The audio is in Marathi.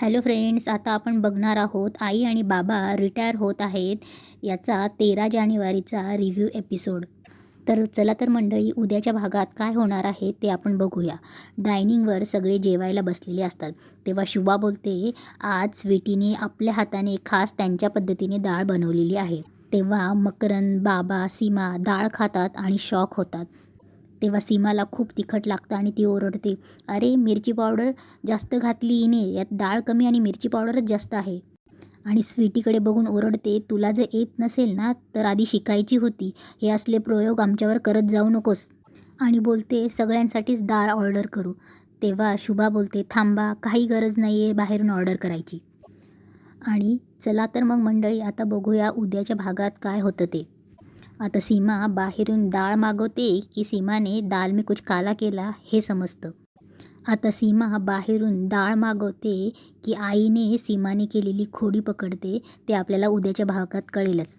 हॅलो फ्रेंड्स आता आपण बघणार आहोत आई आणि बाबा रिटायर होत आहेत याचा तेरा जानेवारीचा रिव्ह्यू एपिसोड तर चला तर मंडळी उद्याच्या भागात काय होणार आहे ते आपण बघूया. डायनिंगवर सगळे जेवायला बसलेले असतात. तेव्हा शुभा बोलते आज स्वीटीने आपल्या हाताने खास त्यांच्या पद्धतीने डाळ बनवलेली आहे. तेव्हा मकरंद बाबा सीमा डाळ खातात आणि शॉक होतात. तेव्हा सीमाला खूप तिखट लागतं आणि ती ओरडते अरे मिरची पावडर जास्त घातली हिने यात डाळ कमी आणि मिरची पावडरच जास्त आहे. आणि स्वीटीकडे बघून ओरडते तुला जर येत नसेल ना तर आधी शिकायची होती. हे असले प्रयोग आमच्यावर करत जाऊ नकोस. आणि बोलते सगळ्यांसाठीच डाळ ऑर्डर करू. तेव्हा शुभा बोलते थांबा काही गरज नाही आहे बाहेरून ऑर्डर करायची. आणि चला तर मग मंडळी आता बघूया उद्याच्या भागात काय होतं ते. आता सीमा बाहेरून डाळ मागवते की सीमाने दाल मी कुछ काला केला हे समजतं. आता सीमा बाहेरून डाळ मागवते की आईने सीमाने केलेली खोडी पकडते ते आपल्याला उद्याच्या भागात कळेलच.